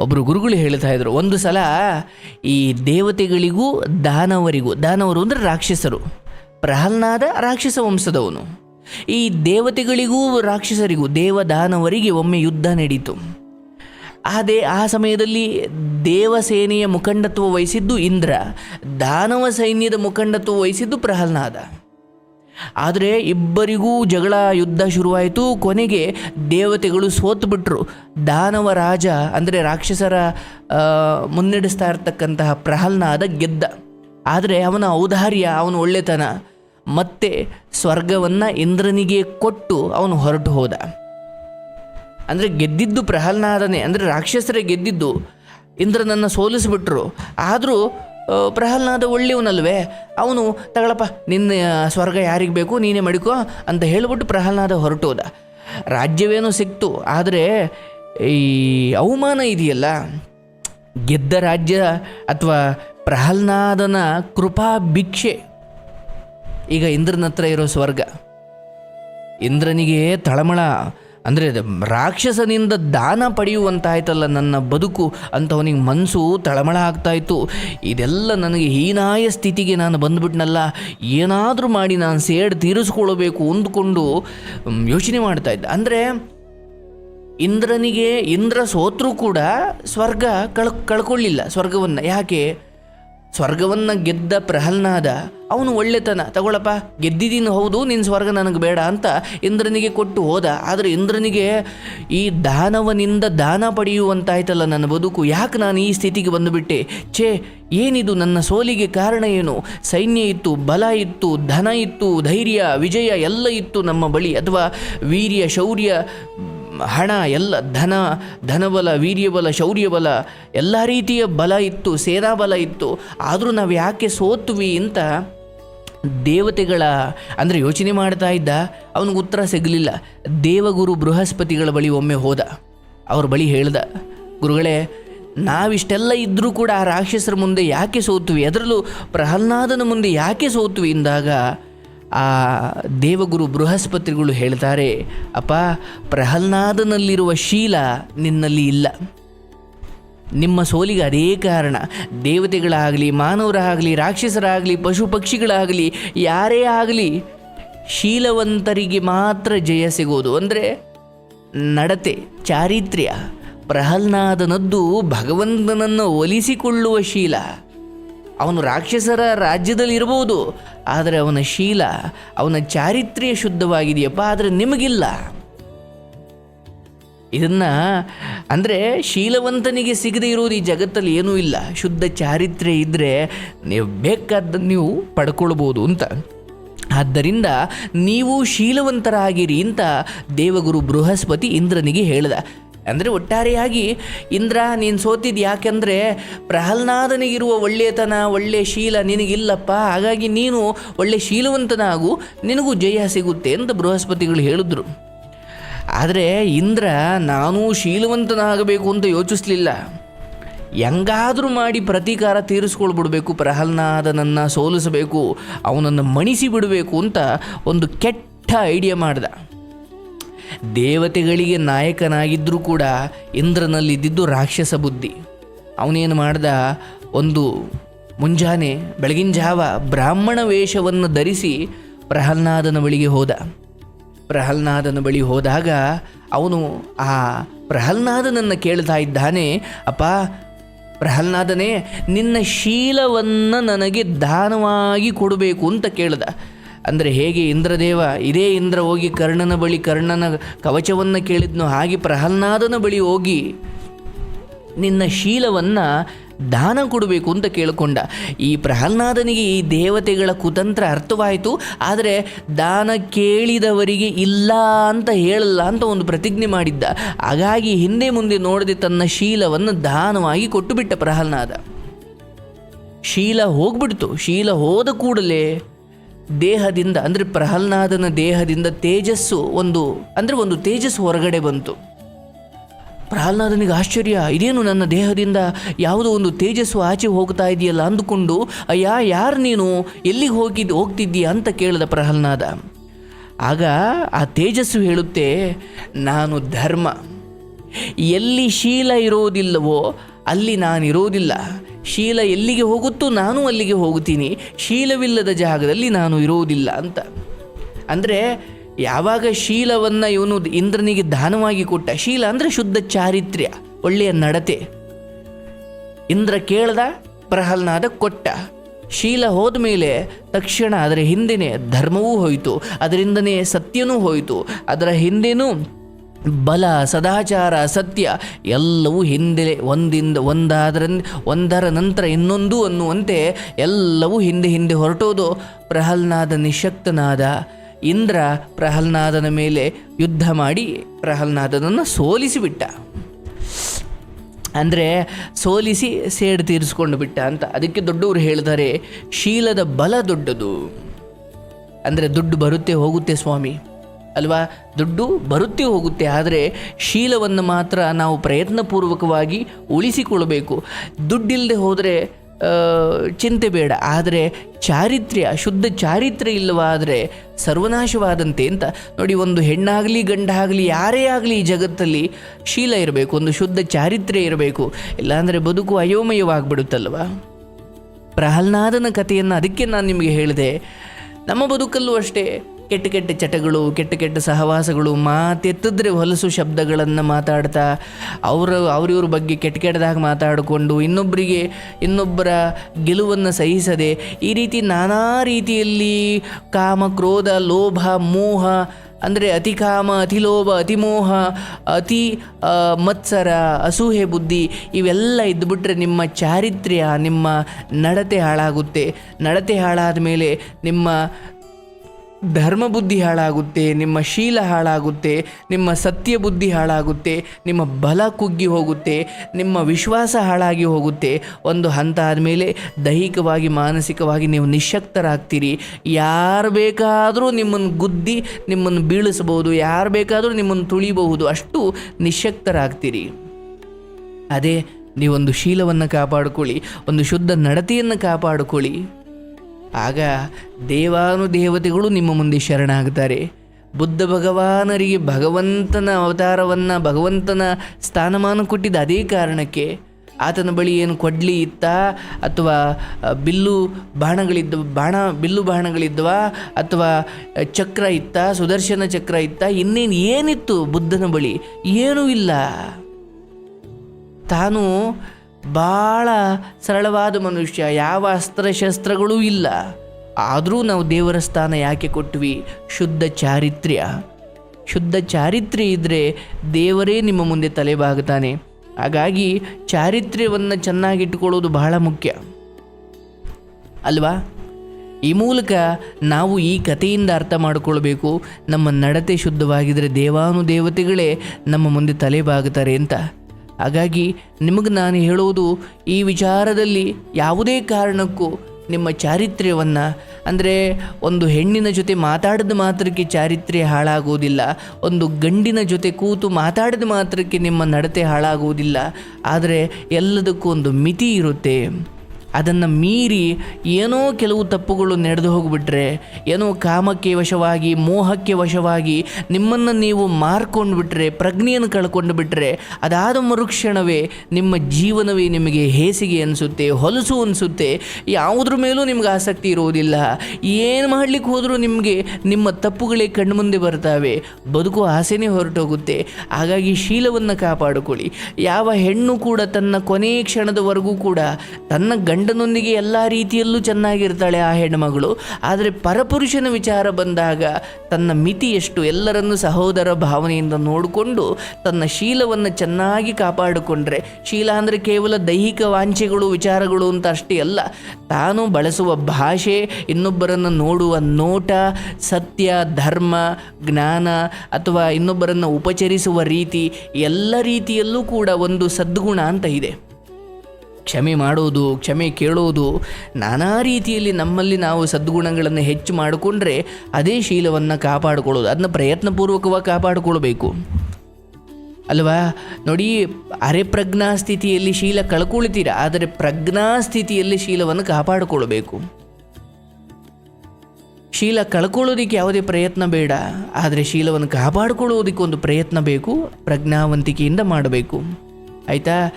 ಒಬ್ಬರು ಗುರುಗಳು ಹೇಳ್ತಾ ಇದ್ರು, ಒಂದು ಸಲ ಈ ದೇವತೆಗಳಿಗೂ ದಾನವರಿಗೂ, ದಾನವರು ಅಂದರೆ ರಾಕ್ಷಸರು, ಪ್ರಹ್ಲಾದ ರಾಕ್ಷಸ ವಂಶದವನು, ಈ ದೇವತೆಗಳಿಗೂ ರಾಕ್ಷಸರಿಗೂ, ದೇವ ದಾನವರಿಗೆ ಒಮ್ಮೆ ಯುದ್ಧ ನಡೀತು. ಅದೇ ಆ ಸಮಯದಲ್ಲಿ ದೇವಸೇನೆಯ ಮುಖಂಡತ್ವ ವಹಿಸಿದ್ದು ಇಂದ್ರ, ದಾನವ ಸೈನ್ಯದ ಮುಖಂಡತ್ವ ವಹಿಸಿದ್ದು ಪ್ರಹ್ಲಾದ. ಆದರೆ ಇಬ್ಬರಿಗೂ ಜಗಳ ಯುದ್ಧ ಶುರುವಾಯಿತು. ಕೊನೆಗೆ ದೇವತೆಗಳು ಸೋತು ಬಿಟ್ಟರು ದಾನವ ರಾಜ ಅಂದರೆ ರಾಕ್ಷಸರ ಮುನ್ನಡೆಸ್ತಾ ಇರ್ತಕ್ಕಂತಹ ಪ್ರಹ್ಲಾದ ಗೆದ್ದ. ಆದರೆ ಅವನ ಔದಾರ್ಯ, ಅವನ ಒಳ್ಳೆತನ ಮತ್ತೆ ಸ್ವರ್ಗವನ್ನು ಇಂದ್ರನಿಗೆ ಕೊಟ್ಟು ಅವನು ಹೊರಟು ಹೋದ. ಅಂದರೆ ಗೆದ್ದಿದ್ದು ಪ್ರಹ್ಲಾದನೇ, ಅಂದರೆ ರಾಕ್ಷಸರೇ ಗೆದ್ದಿದ್ದು. ಇಂದ್ರನನ್ನು ಸೋಲಿಸಿಬಿಟ್ರು. ಆದರೂ ಪ್ರಹ್ಲಾದ ಒಳ್ಳೆಯವನಲ್ವೇ? ಅವನು ತಗಳಪ್ಪ, ನಿನ್ನ ಸ್ವರ್ಗ ಯಾರಿಗೆ ಬೇಕು ನೀನೇ ಮಡಿಕೋ ಅಂತ ಹೇಳಿಬಿಟ್ಟು ಪ್ರಹ್ಲಾದ ಹೊರಟೋದ. ರಾಜ್ಯವೇನೋ ಸಿಕ್ತು, ಆದರೆ ಈ ಅವಮಾನ ಇದೆಯಲ್ಲ? ಗೆದ್ದ ರಾಜ್ಯ ಅಥವಾ ಪ್ರಹ್ಲಾದನ ಕೃಪಾ ಭಿಕ್ಷೆ. ಈಗ ಇಂದ್ರನ ಹತ್ರ ಇರೋ ಸ್ವರ್ಗ. ಇಂದ್ರನಿಗೆ ತಳಮಳ. ಅಂದರೆ ರಾಕ್ಷಸನಿಂದ ದಾನ ಪಡೆಯುವಂತಾಯ್ತಲ್ಲ ನನ್ನ ಬದುಕು ಅಂತ ಅವನಿಗೆ ಮನಸ್ಸು ತಳಮಳ ಆಗ್ತಾಯಿತ್ತು ಇದೆಲ್ಲ ನನಗೆ ಹೀನಾಯ ಸ್ಥಿತಿಗೆ ನಾನು ಬಂದುಬಿಟ್ನಲ್ಲ. ಏನಾದರೂ ಮಾಡಿ ನಾನು ಸೇಡ್ ತೀರಿಸ್ಕೊಳ್ಬೇಕು ಅಂದುಕೊಂಡು ಯೋಚನೆ ಮಾಡ್ತಾ ಇದ್ದೆ. ಅಂದರೆ ಇಂದ್ರನಿಗೆ ಇಂದ್ರ ಸೋತ್ರೂ ಕೂಡ ಸ್ವರ್ಗ ಕಳ್, ಕಳ್ಕೊಳ್ಳಿಲ್ಲ. ಸ್ವರ್ಗವನ್ನು ಯಾಕೆ? ಸ್ವರ್ಗವನ್ನು ಗೆದ್ದ ಪ್ರಹ್ಲಾದ, ಅವನು ಒಳ್ಳೆತನ. ತಗೊಳಪ್ಪ. ಗೆದ್ದಿದ್ದೀನಿ ಹೌದು ನಿನ್ನ ಸ್ವರ್ಗ ನನಗೆ ಬೇಡ ಅಂತ ಇಂದ್ರನಿಗೆ ಕೊಟ್ಟು ಹೋದ. ಆದರೆ ಇಂದ್ರನಿಗೆ, ಈ ದಾನವನಿಂದ ದಾನ ಪಡೆಯುವಂತಾಯ್ತಲ್ಲ ನನ್ನ ಬದುಕು. ಯಾಕೆ ನಾನು ಈ ಸ್ಥಿತಿಗೆ ಬಂದುಬಿಟ್ಟೆ? ಛೇ, ಏನಿದು? ನನ್ನ ಸೋಲಿಗೆ ಕಾರಣ ಏನು? ಸೈನ್ಯ ಇತ್ತು, ಬಲ ಇತ್ತು, ಧನ ಇತ್ತು, ಧೈರ್ಯ, ವಿಜಯ ಎಲ್ಲ ಇತ್ತು ನಮ್ಮ ಬಳಿ. ಅಥವಾ ವೀರ್ಯ, ಶೌರ್ಯ ಹಣ, ಎಲ್ಲ ಧನ, ಧನಬಲ, ವೀರ್ಯಬಲ, ಶೌರ್ಯಬಲ, ಎಲ್ಲ ರೀತಿಯ ಬಲ ಇತ್ತು, ಸೇನಾಬಲ ಇತ್ತು. ಆದರೂ ನಾವು ಯಾಕೆ ಸೋತ್ವಿ ಅಂತ ದೇವತೆಗಳ, ಅಂದರೆ ಯೋಚನೆ ಮಾಡ್ತಾ ಇದ್ದ, ಅವನಿಗೆ ಉತ್ತರ ಸಿಗಲಿಲ್ಲ. ದೇವಗುರು ಬೃಹಸ್ಪತಿಗಳ ಬಳಿ ಒಮ್ಮೆ ಹೋದ. ಅವ್ರ ಬಳಿ ಹೇಳ್ದ, ಗುರುಗಳೇ, ನಾವಿಷ್ಟೆಲ್ಲ ಇದ್ದರೂ ಕೂಡ ಆ ರಾಕ್ಷಸರ ಮುಂದೆ ಯಾಕೆ ಸೋತ್ವಿ? ಅದರಲ್ಲೂ ಪ್ರಹ್ಲಾದನ ಮುಂದೆ ಯಾಕೆ ಸೋತ್ವಿ? ಎಂದಾಗ ಆ ದೇವಗುರು ಬೃಹಸ್ಪತಿಗಳು ಹೇಳ್ತಾರೆ, ಅಪ್ಪ, ಪ್ರಹ್ಲಾದನಲ್ಲಿರುವ ಶೀಲ ನಿನ್ನಲ್ಲಿ ಇಲ್ಲ. ನಿಮ್ಮ ಸೋಲಿಗೆ ಅದೇ ಕಾರಣ. ದೇವತೆಗಳಾಗಲಿ, ಮಾನವರಾಗಲಿ, ರಾಕ್ಷಸರಾಗಲಿ ಪಶು ಪಕ್ಷಿಗಳಾಗಲಿ ಯಾರೇ ಆಗಲಿ ಶೀಲವಂತರಿಗೆ ಮಾತ್ರ ಜಯ ಸಿಗೋದು. ಅಂದರೆ ನಡತೆ, ಚಾರಿತ್ರ್ಯ. ಪ್ರಹ್ಲಾದನದ್ದು ಭಗವಂತನನ್ನು ಒಲಿಸಿಕೊಳ್ಳುವ ಶೀಲ. ಅವನು ರಾಕ್ಷಸರ ರಾಜ್ಯದಲ್ಲಿ ಇರಬಹುದು ಆದರೆ ಅವನ ಶೀಲ, ಅವನ ಚಾರಿತ್ರ್ಯ ಶುದ್ಧವಾಗಿದೆಯಪ್ಪ, ಆದರೆ ನಿಮಗಿಲ್ಲ. ಇದನ್ನ, ಅಂದರೆ ಶೀಲವಂತನಿಗೆ ಸಿಗದೆ ಇರುವುದು ಈ ಜಗತ್ತಲ್ಲಿ ಏನೂ ಇಲ್ಲ. ಶುದ್ಧ ಚಾರಿತ್ರ್ಯ ಇದ್ದರೆ ನೀವು ಬೇಕಾದ್ದನ್ನು ನೀವು ಪಡ್ಕೊಳ್ಬೋದು ಅಂತ. ಆದ್ದರಿಂದ ನೀವು ಶೀಲವಂತರಾಗಿರಿ ಅಂತ ದೇವಗುರು ಬೃಹಸ್ಪತಿ ಇಂದ್ರನಿಗೆ ಹೇಳ್ದ. ಅಂದರೆ ಒಟ್ಟಾರೆಯಾಗಿ, ಇಂದ್ರ, ನೀನು ಸೋತಿದ್ದು ಯಾಕೆಂದರೆ ಪ್ರಹ್ಲಾದನಿಗಿರುವ ಒಳ್ಳೆಯತನ ಒಳ್ಳೆಯ ಶೀಲ ನಿನಗಿಲ್ಲಪ್ಪ. ಹಾಗಾಗಿ ನೀನು ಒಳ್ಳೆ ಶೀಲವಂತನಾಗು, ನಿನಗೂ ಜಯ ಸಿಗುತ್ತೆ ಅಂತ ಬೃಹಸ್ಪತಿಗಳು ಹೇಳಿದ್ರು. ಆದರೆ, ಇಂದ್ರ, ನಾನು ಶೀಲವಂತನಾಗಬೇಕು ಅಂತ ಯೋಚಿಸಲಿಲ್ಲ. ಹೆಂಗಾದರೂ ಮಾಡಿ ಪ್ರತೀಕಾರ ತೀರಿಸ್ಕೊಳ್ಬಿಡ್ಬೇಕು, ಪ್ರಹ್ಲಾದನನ್ನು ಸೋಲಿಸಬೇಕು, ಅವನನ್ನು ಮಣಿಸಿ ಬಿಡಬೇಕು ಅಂತ ಒಂದು ಕೆಟ್ಟ ಐಡಿಯಾ ಮಾಡ್ದ. ದೇವತೆಗಳಿಗೆ ನಾಯಕನಾಗಿದ್ದರೂ ಕೂಡ ಇಂದ್ರನಲ್ಲಿದ್ದಿದ್ದು ರಾಕ್ಷಸ ಬುದ್ಧಿ. ಅವನೇನು ಮಾಡ್ದ? ಒಂದು ಮುಂಜಾನೆ ಬೆಳಗಿನ ಜಾವ ಬ್ರಾಹ್ಮಣ ವೇಷವನ್ನು ಧರಿಸಿ ಪ್ರಹ್ಲಾದನ ಬಳಿಗೆ ಹೋದ. ಪ್ರಹ್ಲಾದನ ಬಳಿ ಹೋದಾಗ ಅವನು ಆ ಪ್ರಹ್ಲಾದನನ್ನು ಕೇಳ್ತಾ ಇದ್ದಾನೆ, ಅಪ್ಪ, ಪ್ರಹ್ಲಾದನೇ, ನಿನ್ನ ಶೀಲವನ್ನು ನನಗೆ ದಾನವಾಗಿ ಕೊಡಬೇಕು ಅಂತ ಕೇಳ್ದ. ಅಂದರೆ ಹೇಗೆ ಇಂದ್ರದೇವ, ಇದೇ ಇಂದ್ರ ಹೋಗಿ ಕರ್ಣನ ಬಳಿ ಕರ್ಣನ ಕವಚವನ್ನು ಕೇಳಿದ್ನು ಹಾಗೆ ಪ್ರಹ್ಲಾದನ ಬಳಿ ಹೋಗಿ ನಿನ್ನ ಶೀಲವನ್ನು ದಾನ ಕೊಡಬೇಕು ಅಂತ ಕೇಳಿಕೊಂಡ. ಈ ಪ್ರಹ್ಲಾದನಿಗೆ ಈ ದೇವತೆಗಳ ಕುತಂತ್ರ ಅರ್ಥವಾಯಿತು, ಆದರೆ ದಾನ ಕೇಳಿದವರಿಗೆ ಇಲ್ಲ ಅಂತ ಹೇಳಲ್ಲ ಅಂತ ಒಂದು ಪ್ರತಿಜ್ಞೆ ಮಾಡಿದ್ದ. ಹಾಗಾಗಿ ಹಿಂದೆ ಮುಂದೆ ನೋಡದೆ ತನ್ನ ಶೀಲವನ್ನು ದಾನವಾಗಿ ಕೊಟ್ಟುಬಿಟ್ಟ ಪ್ರಹ್ಲಾದ. ಶೀಲ ಹೋಗ್ಬಿಡ್ತು, ಶೀಲ ಹೋದ ಕೂಡಲೇ ದೇಹದಿಂದ, ಅಂದರೆ ಪ್ರಹ್ಲಾದನ ದೇಹದಿಂದ ತೇಜಸ್ಸು ಒಂದು, ಅಂದರೆ ಒಂದು ತೇಜಸ್ಸು ಹೊರಗಡೆ ಬಂತು. ಪ್ರಹ್ಲಾದನಿಗೆ ಆಶ್ಚರ್ಯ, ಇದೇನು ನನ್ನ ದೇಹದಿಂದ ಯಾವುದೋ ಒಂದು ತೇಜಸ್ಸು ಆಚೆ ಹೋಗ್ತಾ ಇದೆಯಲ್ಲ ಅಂದುಕೊಂಡು, ಅಯ್ಯ, ಯಾರು ನೀನು, ಎಲ್ಲಿಗೆ ಹೋಗಿದ್ದು ಹೋಗ್ತಿದ್ದೀಯ ಅಂತ ಕೇಳಿದ ಪ್ರಹ್ಲಾದ. ಆಗ ಆ ತೇಜಸ್ಸು ಹೇಳುತ್ತೆ, ನಾನು ಧರ್ಮ. ಎಲ್ಲಿ ಶೀಲ ಇರೋದಿಲ್ಲವೋ ಅಲ್ಲಿ ನಾನಿರೋದಿಲ್ಲ ಶೀಲ ಎಲ್ಲಿಗೆ ಹೋಗುತ್ತೋ ನಾನು ಅಲ್ಲಿಗೆ ಹೋಗುತ್ತೀನಿ. ಶೀಲವಿಲ್ಲದ ಜಾಗದಲ್ಲಿ ನಾನು ಇರೋದಿಲ್ಲ ಅಂತ. ಅಂದರೆ ಯಾವಾಗ ಶೀಲವನ್ನು ಇವನು ಇಂದ್ರನಿಗೆ ದಾನವಾಗಿ ಕೊಟ್ಟ, ಶೀಲ ಅಂದರೆ ಶುದ್ಧ ಚಾರಿತ್ರ್ಯ, ಒಳ್ಳೆಯ ನಡತೆ. ಇಂದ್ರ ಕೇಳ್ದ, ಪ್ರಹ್ಲಾದ ಕೊಟ್ಟ. ಶೀಲ ಹೋದ ಮೇಲೆ ತಕ್ಷಣ ಅದರ ಹಿಂದೆನೇ ಧರ್ಮವೂ ಹೋಯಿತು. ಅದರಿಂದನೇ ಸತ್ಯನೂ ಹೋಯಿತು. ಅದರ ಹಿಂದೆನೂ ಬಲ, ಸದಾಚಾರ, ಸತ್ಯ ಎಲ್ಲವೂ ಹಿಂದೆ ಒಂದಿಂದ ಒಂದಾದ್ರ ಒಂದರ ನಂತರ ಇನ್ನೊಂದು ಅನ್ನುವಂತೆ ಎಲ್ಲವೂ ಹಿಂದೆ ಹಿಂದೆ ಹೊರಟೋದು. ಪ್ರಹ್ಲಾದ ನಿಶಕ್ತನಾದ ಇಂದ್ರ ಪ್ರಹ್ಲಾದನ ಮೇಲೆ ಯುದ್ಧ ಮಾಡಿ ಪ್ರಹ್ಲಾದನನ್ನು ಸೋಲಿಸಿಬಿಟ್ಟ. ಅಂದರೆ ಸೋಲಿಸಿ ಸೇಡು ತೀರಿಸ್ಕೊಂಡು ಬಿಟ್ಟ ಅಂತ. ಅದಕ್ಕೆ ದೊಡ್ಡವರು ಹೇಳ್ತಾರೆ, ಶೀಲದ ಬಲ ದೊಡ್ಡದು. ಅಂದರೆ ದುಡ್ಡು ಬರುತ್ತೆ ಹೋಗುತ್ತೆ ಸ್ವಾಮಿ. ಅಲ್ವಾ? ದುಡ್ಡು ಬರುತ್ತೆ ಹೋಗುತ್ತೆ, ಆದರೆ ಶೀಲವನ್ನು ಮಾತ್ರ ನಾವು ಪ್ರಯತ್ನಪೂರ್ವಕವಾಗಿ ಉಳಿಸಿಕೊಳ್ಳಬೇಕು. ದುಡ್ಡಿಲ್ಲದೆ ಹೋದರೆ ಚಿಂತೆ ಬೇಡ. ಆದರೆ ಚಾರಿತ್ರ್ಯ, ಶುದ್ಧ ಚಾರಿತ್ರ್ಯ ಇಲ್ಲವಾದರೆ ಸರ್ವನಾಶವಾದಂತೆ ಅಂತ. ನೋಡಿ, ಒಂದು ಹೆಣ್ಣಾಗಲಿ, ಗಂಡಾಗಲಿ, ಯಾರೇ ಆಗಲಿ ಈ ಜಗತ್ತಲ್ಲಿ ಶೀಲ ಇರಬೇಕು, ಒಂದು ಶುದ್ಧ ಚಾರಿತ್ರ್ಯ ಇರಬೇಕು. ಇಲ್ಲಾಂದರೆ ಬದುಕು ಅಯೋಮಯವಾಗ್ಬಿಡುತ್ತಲ್ವಾ? ಪ್ರಹ್ಲಾದನ ಕಥೆಯನ್ನು ಅದಕ್ಕೆ ನಾನು ನಿಮಗೆ ಹೇಳಿದೆ. ನಮ್ಮ ಬದುಕಲ್ಲೂ ಅಷ್ಟೇ. ಕೆಟ್ಟ ಕೆಟ್ಟ ಚಟಗಳು, ಕೆಟ್ಟ ಕೆಟ್ಟ ಸಹವಾಸಗಳು ಮಾತೆತ್ತಿದ್ರೆ ಹೊಲಸು ಶಬ್ದಗಳನ್ನು ಮಾತಾಡ್ತಾ, ಅವರ, ಅವರಿವ್ರ ಬಗ್ಗೆ ಕೆಟ್ಟ ಕೆಟ್ಟದಾಗ ಮಾತಾಡಿಕೊಂಡು ಇನ್ನೊಬ್ಬರಿಗೆ ಇನ್ನೊಬ್ಬರ ಗೆಲುವನ್ನು ಸಹಿಸದೆ ಈ ರೀತಿ ನಾನಾ ರೀತಿಯಲ್ಲಿ ಕಾಮ, ಕ್ರೋಧ, ಲೋಭ, ಮೋಹ, ಅಂದರೆ ಅತಿ ಕಾಮ, ಅತಿ ಲೋಭ, ಅತಿ ಮತ್ಸರ, ಅಸೂಹೆ, ಬುದ್ಧಿ ಇವೆಲ್ಲ ಇದ್ದುಬಿಟ್ರೆ ನಿಮ್ಮ ಚಾರಿತ್ರ್ಯ, ನಿಮ್ಮ ನಡತೆ ಹಾಳಾಗುತ್ತೆ. ನಡತೆ ಹಾಳಾದ ಮೇಲೆ ನಿಮ್ಮ ಧರ್ಮ ಬುದ್ಧಿ ಹಾಳಾಗುತ್ತೆ, ನಿಮ್ಮ ಶೀಲ ಹಾಳಾಗುತ್ತೆ, ನಿಮ್ಮ ಸತ್ಯ ಬುದ್ಧಿ ಹಾಳಾಗುತ್ತೆ, ನಿಮ್ಮ ಬಲ ಕುಗ್ಗಿ ಹೋಗುತ್ತೆ, ನಿಮ್ಮ ವಿಶ್ವಾಸ ಹಾಳಾಗಿ ಹೋಗುತ್ತೆ. ಒಂದು ಹಂತ ಆದಮೇಲೆ ದೈಹಿಕವಾಗಿ, ಮಾನಸಿಕವಾಗಿ ನೀವು ನಿಶಕ್ತರಾಗ್ತೀರಿ ಯಾರು ಬೇಕಾದರೂ ನಿಮ್ಮನ್ನು ಗುದ್ದಿ ನಿಮ್ಮನ್ನು ಬೀಳಿಸಬಹುದು, ಯಾರು ಬೇಕಾದರೂ ನಿಮ್ಮನ್ನು ತುಳಿಬಹುದು, ಅಷ್ಟು ನಿಶಕ್ತರಾಗ್ತೀರಿ ಅದೇ ನೀವೊಂದು ಶೀಲವನ್ನು ಕಾಪಾಡಿಕೊಳ್ಳಿ, ಒಂದು ಶುದ್ಧ ನಡತೆಯನ್ನು ಕಾಪಾಡಿಕೊಳ್ಳಿ. ಆಗ ದೇವಾನುದೇವತೆಗಳು ನಿಮ್ಮ ಮುಂದೆ ಶರಣಾಗ್ತಾರೆ ಬುದ್ಧ ಭಗವಾನರಿಗೆ ಭಗವಂತನ ಅವತಾರವನ್ನು, ಭಗವಂತನ ಸ್ಥಾನಮಾನ ಕೊಟ್ಟಿದ್ದ ಅದೇ ಕಾರಣಕ್ಕೆ ಆತನ ಬಳಿ ಏನು ಕೊಡ್ಲಿ ಇತ್ತ ಅಥವಾ ಬಿಲ್ಲು ಬಾಣಗಳಿದ್ದ, ಬಾಣ, ಬಿಲ್ಲು ಬಾಣಗಳಿದ್ದವ ಅಥವಾ ಚಕ್ರ ಇತ್ತ, ಸುದರ್ಶನ ಚಕ್ರ ಇತ್ತ, ಇನ್ನೇನು ಏನಿತ್ತು ಬುದ್ಧನ ಬಳಿ? ಏನೂ ಇಲ್ಲ. ತಾನು ಭಾಳ ಸರಳವಾದ ಮನುಷ್ಯ, ಯಾವ ಅಸ್ತ್ರಶಸ್ತ್ರಗಳೂ ಇಲ್ಲ. ಆದರೂ ನಾವು ದೇವರ ಸ್ಥಾನ ಯಾಕೆ ಕೊಟ್ವಿ? ಶುದ್ಧ ಚಾರಿತ್ರ್ಯ. ಶುದ್ಧ ಚಾರಿತ್ರ್ಯ ಇದ್ದರೆ ದೇವರೇ ನಿಮ್ಮ ಮುಂದೆ ತಲೆಬಾಗುತ್ತಾನೆ ಹಾಗಾಗಿ ಚಾರಿತ್ರ್ಯವನ್ನು ಚೆನ್ನಾಗಿಟ್ಟುಕೊಳ್ಳೋದು ಬಹಳ ಮುಖ್ಯ. ಅಲ್ವಾ? ಈ ಮೂಲಕ ನಾವು ಈ ಕಥೆಯಿಂದ ಅರ್ಥ ಮಾಡಿಕೊಳ್ಬೇಕು, ನಮ್ಮ ನಡತೆ ಶುದ್ಧವಾಗಿದ್ದರೆ ದೇವಾನುದೇವತೆಗಳೇ ನಮ್ಮ ಮುಂದೆ ತಲೆಬಾಗುತ್ತಾರೆ ಅಂತ. ಹಾಗಾಗಿ ನಿಮಗೆ ನಾನು ಹೇಳುವುದು, ಈ ವಿಚಾರದಲ್ಲಿ ಯಾವುದೇ ಕಾರಣಕ್ಕೂ ನಿಮ್ಮ ಚಾರಿತ್ರ್ಯವನ್ನು, ಅಂದರೆ ಒಂದು ಹೆಣ್ಣಿನ ಜೊತೆ ಮಾತಾಡಿದ ಮಾತ್ರಕ್ಕೆ ಚಾರಿತ್ರ್ಯ ಹಾಳಾಗುವುದಿಲ್ಲ, ಒಂದು ಗಂಡಿನ ಜೊತೆ ಕೂತು ಮಾತಾಡಿದ ಮಾತ್ರಕ್ಕೆ ನಿಮ್ಮ ನಡತೆ ಹಾಳಾಗುವುದಿಲ್ಲ, ಆದರೆ ಎಲ್ಲದಕ್ಕೂ ಒಂದು ಮಿತಿ ಇರುತ್ತೆ. ಅದನ್ನು ಮೀರಿ ಏನೋ ಕೆಲವು ತಪ್ಪುಗಳು ನಡೆದು ಹೋಗಿಬಿಟ್ರೆ, ಏನೋ ಕಾಮಕ್ಕೆ ವಶವಾಗಿ, ಮೋಹಕ್ಕೆ ವಶವಾಗಿ ನಿಮ್ಮನ್ನು ನೀವು ಮಾರ್ಕೊಂಡು ಬಿಟ್ಟರೆ ಪ್ರಜ್ಞೆಯನ್ನು ಕಳ್ಕೊಂಡು ಬಿಟ್ಟರೆ ಅದಾದ ಮರುಕ್ಷಣವೇ ನಿಮ್ಮ ಜೀವನವೇ ನಿಮಗೆ ಹೇಸಿಗೆ ಅನಿಸುತ್ತೆ, ಹೊಲಸು ಅನಿಸುತ್ತೆ. ಯಾವುದ್ರ ಮೇಲೂ ನಿಮ್ಗೆ ಆಸಕ್ತಿ ಇರುವುದಿಲ್ಲ. ಏನು ಮಾಡಲಿಕ್ಕೆ ಹೋದರೂ ನಿಮಗೆ ನಿಮ್ಮ ತಪ್ಪುಗಳೇ ಕಣ್ಮುಂದೆ ಬರ್ತಾವೆ. ಬದುಕು ಆಸೆನೇ ಹೊರಟೋಗುತ್ತೆ. ಹಾಗಾಗಿ ಶೀಲವನ್ನು ಕಾಪಾಡಿಕೊಳ್ಳಿ. ಯಾವ ಹೆಣ್ಣು ಕೂಡ ತನ್ನ ಕೊನೆ ಕ್ಷಣದವರೆಗೂ ಕೂಡ ತನ್ನ ಗಂಡನೊಂದಿಗೆ ಎಲ್ಲ ರೀತಿಯಲ್ಲೂ ಚೆನ್ನಾಗಿರ್ತಾಳೆ ಆ ಹೆಣ್ಮಗಳು. ಆದರೆ ಪರಪುರುಷನ ವಿಚಾರ ಬಂದಾಗ ತನ್ನ ಮಿತಿ ಎಷ್ಟು? ಎಲ್ಲರನ್ನು ಸಹೋದರ ಭಾವನೆಯಿಂದ ನೋಡಿಕೊಂಡು ತನ್ನ ಶೀಲವನ್ನು ಚೆನ್ನಾಗಿ ಕಾಪಾಡಿಕೊಂಡ್ರೆ, ಶೀಲ ಅಂದರೆ ಕೇವಲ ದೈಹಿಕ ವಾಂಛೆಗಳು, ವಿಚಾರಗಳು ಅಂತ ಅಷ್ಟೇ ಅಲ್ಲ, ತಾನು ಬಳಸುವ ಭಾಷೆ, ಇನ್ನೊಬ್ಬರನ್ನು ನೋಡುವ ನೋಟ, ಸತ್ಯ, ಧರ್ಮ, ಜ್ಞಾನ ಅಥವಾ ಇನ್ನೊಬ್ಬರನ್ನು ಉಪಚರಿಸುವ ರೀತಿ ಎಲ್ಲ ರೀತಿಯಲ್ಲೂ ಕೂಡ ಒಂದು ಸದ್ಗುಣ ಅಂತ ಇದೆ. ಕ್ಷಮೆ ಮಾಡೋದು ಕ್ಷಮೆ ಕೇಳೋದು ನಾನಾ ರೀತಿಯಲ್ಲಿ ನಮ್ಮಲ್ಲಿ ನಾವು ಸದ್ಗುಣಗಳನ್ನು ಹೆಚ್ಚು ಮಾಡಿಕೊಂಡ್ರೆ ಅದೇ ಶೀಲವನ್ನು ಕಾಪಾಡಿಕೊಳ್ಳೋದು, ಅದನ್ನ ಪ್ರಯತ್ನಪೂರ್ವಕವಾಗಿ ಕಾಪಾಡಿಕೊಳ್ಬೇಕು ಅಲ್ವಾ? ನೋಡಿ ಅರೆ ಪ್ರಜ್ಞಾ ಸ್ಥಿತಿಯಲ್ಲಿ ಶೀಲ ಕಳ್ಕೊಳ್ತೀರ, ಆದರೆ ಪ್ರಜ್ಞಾ ಸ್ಥಿತಿಯಲ್ಲಿ ಶೀಲವನ್ನು ಕಾಪಾಡಿಕೊಳ್ಬೇಕು ಶೀಲ ಕಳ್ಕೊಳ್ಳೋದಕ್ಕೆ ಯಾವುದೇ ಪ್ರಯತ್ನ ಬೇಡ, ಆದರೆ ಶೀಲವನ್ನು ಕಾಪಾಡಿಕೊಳ್ಳುವುದಕ್ಕೆ ಒಂದು ಪ್ರಯತ್ನ ಬೇಕು, ಪ್ರಜ್ಞಾವಂತಿಕೆಯಿಂದ ಮಾಡಬೇಕು. ಆಯಿತಾ?